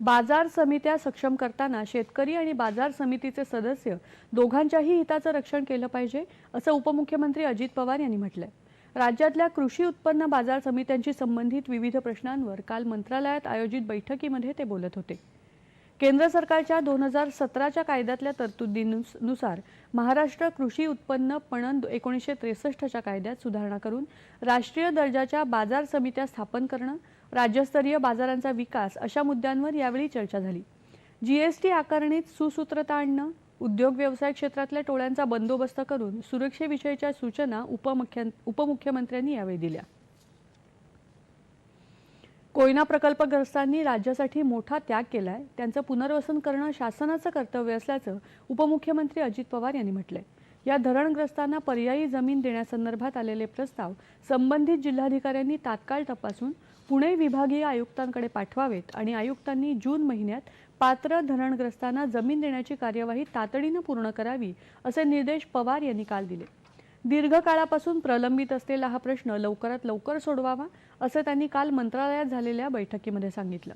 बाजार समित्या सक्षम करताना शेतकरी आणि बाजार समितीचे सदस्य दोघांच्याही हिताचं रक्षण केलं पाहिजे असं उपमुख्यमंत्री अजित पवार यांनी म्हटलंय. राज्यातल्या कृषी उत्पन्न बाजार समित्यांशी संबंधित विविध प्रश्नांवर काल मंत्रालयात आयोजित बैठकीमध्ये ते बोलत होते. केंद्र सरकारच्या दोन हजार सतराच्या कायद्यातल्या तरतुदीनुसार महाराष्ट्र कृषी उत्पन्न पणन एकोणीसशे त्रेसष्टच्या कायद्यात सुधारणा करून राष्ट्रीय दर्जाच्या बाजार समित्या स्थापन करणं राज्यस्तरीय बाजारांचा विकास अशा मुद्द्यांवर यावेळी चर्चा झाली. जीएसटी आकारणीत सुसूत्रता आणणं उद्योग व्यवसाय क्षेत्रातल्या टोळ्यांचा बंदोबस्त करून सुरक्षेविषयीच्या सूचना उपमुख्य उपमुख्यमंत्र्यांनी यावेळी दिल्या. कोयना प्रकल्पग्रस्तांनी राज्यासाठी मोठा त्याग केलाय. त्यांचं पुनर्वसन करणं शासनाचं कर्तव्य असल्याचं उपमुख्यमंत्री अजित पवार यांनी म्हटलंय. या धरणग्रस्तांना पर्यायी जमीन देण्यासंदर्भात आलेले प्रस्ताव संबंधित जिल्हाधिकाऱ्यांनी तात्काळ तपासून पुणे विभागीय आयुक्तांकडे पाठवावेत आणि आयुक्तांनी जून महिन्यात पात्र धरणग्रस्तांना जमीन देण्याची कार्यवाही तातडीनं पूर्ण करावी असे निर्देश पवार यांनी काल दिले. दीर्घकाळापासून प्रलंबित असलेला हा प्रश्न लवकरात लवकर सोडवावा असं त्यांनी काल मंत्रालयात झालेल्या बैठकीमध्ये सांगितलं.